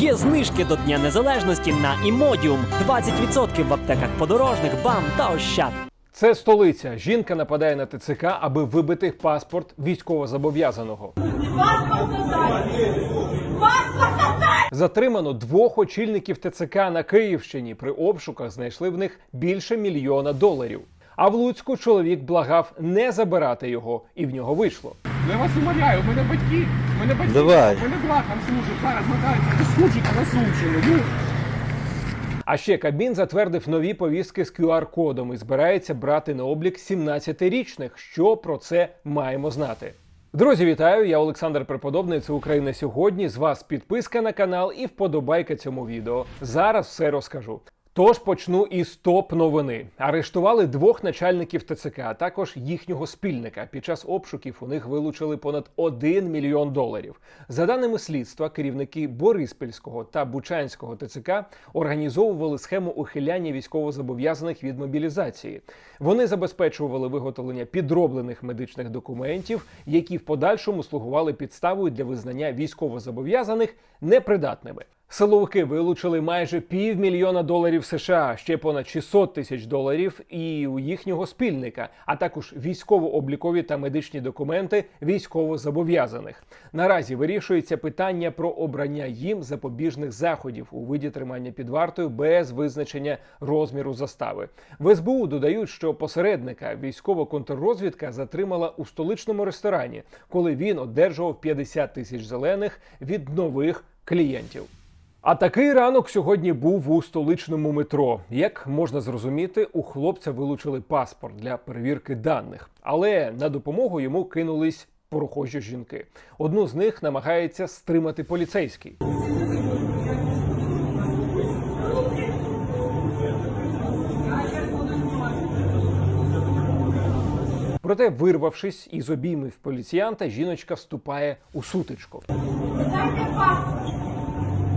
Є знижки до Дня Незалежності на Імодіум. 20% в аптеках подорожних, бам та ощад. Це столиця. Жінка нападає на ТЦК, аби вибити паспорт військовозобов'язаного. Затримано двох очільників ТЦК на Київщині. При обшуках знайшли в них більше мільйона доларів. А в Луцьку чоловік благав не забирати його, і в нього вийшло. Ну, Я вас умоляю, у мене батьки, у мене батьки, Давай. у мене брат там служить, зараз мотаються, ви служите на Сумщину. Ну, А ще Кабмін затвердив нові повістки з QR-кодом і збирається брати на облік 17-річних. Що про це маємо знати? Друзі, вітаю! Я Олександр Преподобний. Це Україна сьогодні. З вас підписка на канал і вподобайка цьому відео. Зараз все розкажу. Тож почну із топ новини. Арештували двох начальників ТЦК, а також їхнього спільника. Під час обшуків у них вилучили понад 1 мільйон доларів. За даними слідства, керівники Бориспільського та Бучанського ТЦК організовували схему ухиляння військовозобов'язаних від мобілізації. Вони забезпечували виготовлення підроблених медичних документів, які в подальшому слугували підставою для визнання військовозобов'язаних непридатними. Силовики вилучили майже півмільйона доларів США, ще понад 600 тисяч доларів і у їхнього спільника, а також військово-облікові та медичні документи військовозобов'язаних. Наразі вирішується питання про обрання їм запобіжних заходів у виді тримання під вартою без визначення розміру застави. В СБУ додають, що посередника військова контррозвідка затримала у столичному ресторані, коли він одержував 50 тисяч зелених від нових клієнтів. А такий ранок сьогодні був у столичному метро. Як можна зрозуміти, у хлопця вилучили паспорт для перевірки даних, але на допомогу йому кинулись порохожі жінки. Одну з них намагається стримати поліцейський. Проте, вирвавшись із обіймів поліціянта, жіночка вступає у сутичку. Дайте паспорт.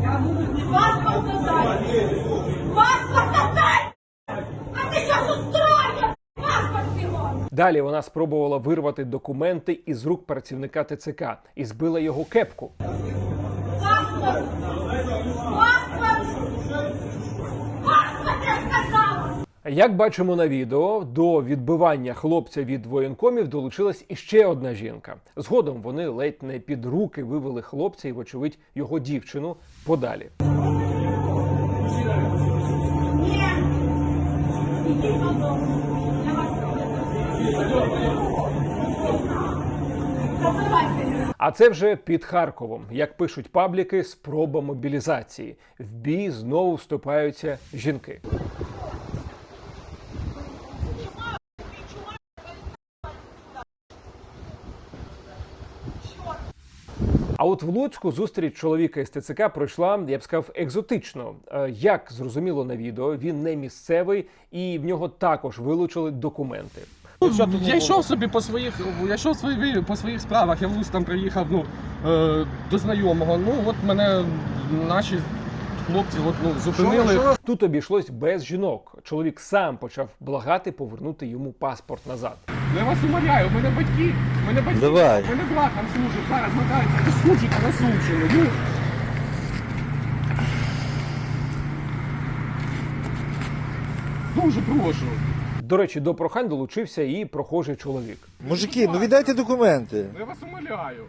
Я буду не паспорт дай. Паспорт дай! А ти що устроїв? Паспорт його! Далі вона спробувала вирвати документи із рук працівника ТЦК і збила його кепку. Паспорт! Паспорт, я сказала! Як бачимо на відео, до відбивання хлопця від воєнкомів долучилась іще одна жінка. Згодом вони ледь не під руки вивели хлопця і, вочевидь, його дівчину подалі. А це вже під Харковом. Як пишуть пабліки, спроба мобілізації. В бій знову вступаються жінки. А от в Луцьку зустріч чоловіка із ТЦК пройшла, я б сказав, екзотично. Е, Як зрозуміло на відео, він не місцевий і в нього також вилучили документи. я йшов собі по своїх, я йшов свої, по своїх справах, я в там приїхав ну, е, до знайомого. Ну от мене наші хлопці от, ну, зупинили. Тут обійшлось без жінок. Чоловік сам почав благати повернути йому паспорт назад. Ну, Я вас умоляю, у мене батьки, у мене батьки, Давай. у мене брат там служить, зараз мотаються, ви служите на Сумщину. Ну, Дуже прошу. До речі, до прохань долучився і прохожий чоловік. Мужики, ну віддайте документи. Ну, Я вас умоляю.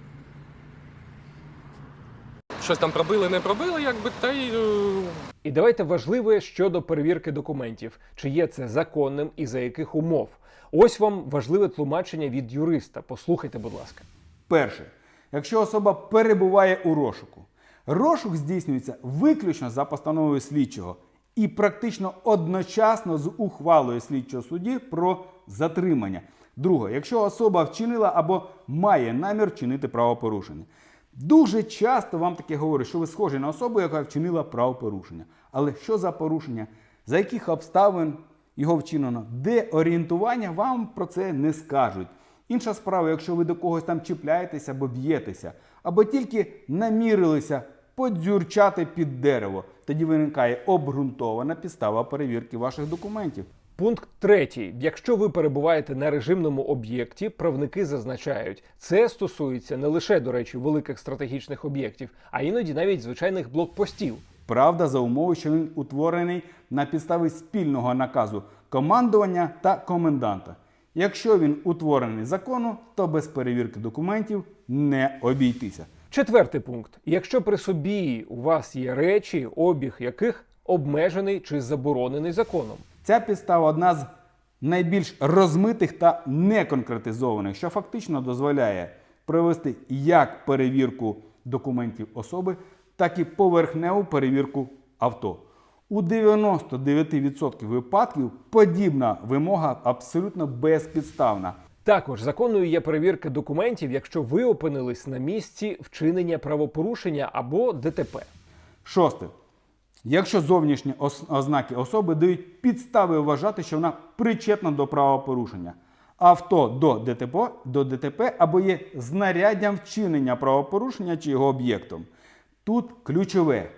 Щось там пробили, не пробили, якби та й. е, І давайте важливе щодо перевірки документів, чи є це законним і за яких умов. Ось вам важливе тлумачення від юриста. Послухайте, будь ласка. Перше, якщо особа перебуває у розшуку, розшук здійснюється виключно за постановою слідчого і практично одночасно з ухвалою слідчого судді про затримання. Друге, якщо особа вчинила або має намір вчинити правопорушення. Дуже часто вам таке говорять, що ви схожі на особу, яка вчинила правопорушення. Але що за порушення? За яких обставин його вчинено? Де орієнтування вам про це не скажуть. Інша справа, якщо ви до когось там чіпляєтеся або б'єтеся, або тільки намірилися подзюрчати під дерево, тоді виникає обґрунтована підстава перевірки ваших документів. Пункт третій. Якщо ви перебуваєте на режимному об'єкті, правники зазначають, це стосується не лише, до речі, великих стратегічних об'єктів, а іноді навіть звичайних блокпостів. Правда, за умови, що він утворений на підставі спільного наказу командування та коменданта. Якщо він утворений закону, то без перевірки документів не обійтися. Четвертий пункт: якщо при собі у вас є речі, обіг яких обмежений чи заборонений законом. Ця підстава одна з найбільш розмитих та неконкретизованих, що фактично дозволяє провести як перевірку документів особи, так і поверхневу перевірку авто. У 99% випадків подібна вимога абсолютно безпідставна. Також законною є перевірка документів, якщо ви опинились на місці вчинення правопорушення або ДТП. Шосте. Якщо зовнішні ознаки особи дають підстави вважати, що вона причетна до правопорушення, авто до ДТП, до ДТП або є знаряддям вчинення правопорушення чи його об'єктом. Тут ключове.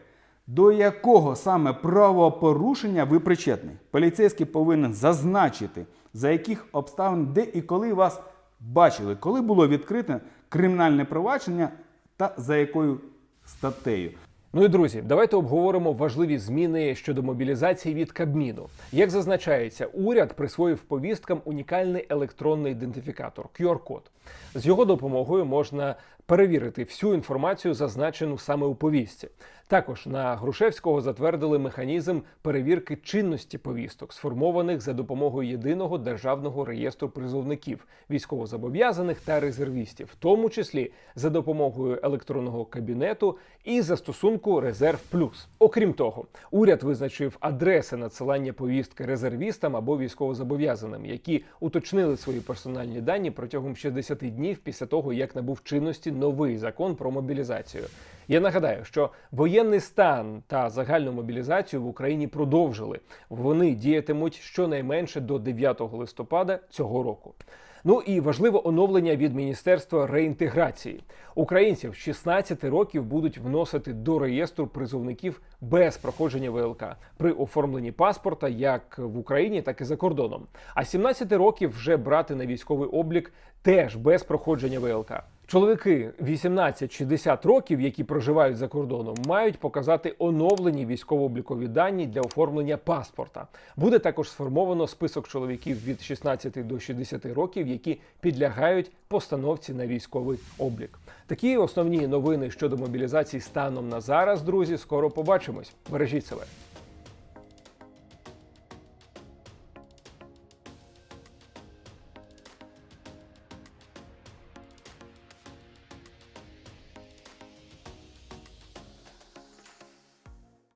До якого саме правопорушення ви причетний? Поліцейський повинен зазначити, за яких обставин, де і коли вас бачили, коли було відкрите кримінальне провадження та за якою статтею. Ну і друзі, давайте обговоримо важливі зміни щодо мобілізації від Кабміну. Як зазначається, уряд присвоїв повісткам унікальний електронний ідентифікатор QR-код. З його допомогою можна перевірити всю інформацію, зазначену саме у повістці. Також на Грушевського затвердили механізм перевірки чинності повісток, сформованих за допомогою єдиного державного реєстру призовників, військовозобов'язаних та резервістів, в тому числі за допомогою електронного кабінету і застосунку Резерв Плюс. Окрім того, уряд визначив адреси надсилання повістки резервістам або військовозобов'язаним, які уточнили свої персональні дані протягом 60 днів після того, як набув чинності новий закон про мобілізацію. Я нагадаю, що воєнний стан та загальну мобілізацію в Україні продовжили. Вони діятимуть щонайменше до 9 листопада цього року. Ну і важливе оновлення від Міністерства реінтеграції. Українців з 16 років будуть вносити до реєстру призовників без проходження ВЛК при оформленні паспорта як в Україні, так і за кордоном. А з 17 років вже брати на військовий облік теж без проходження ВЛК. Чоловіки 18-60 років, які проживають за кордоном, мають показати оновлені військово-облікові дані для оформлення паспорта. Буде також сформовано список чоловіків від 16 до 60 років, які підлягають постановці на військовий облік. Такі основні новини щодо мобілізації станом на зараз, друзі. Скоро побачимось. Бережіть себе.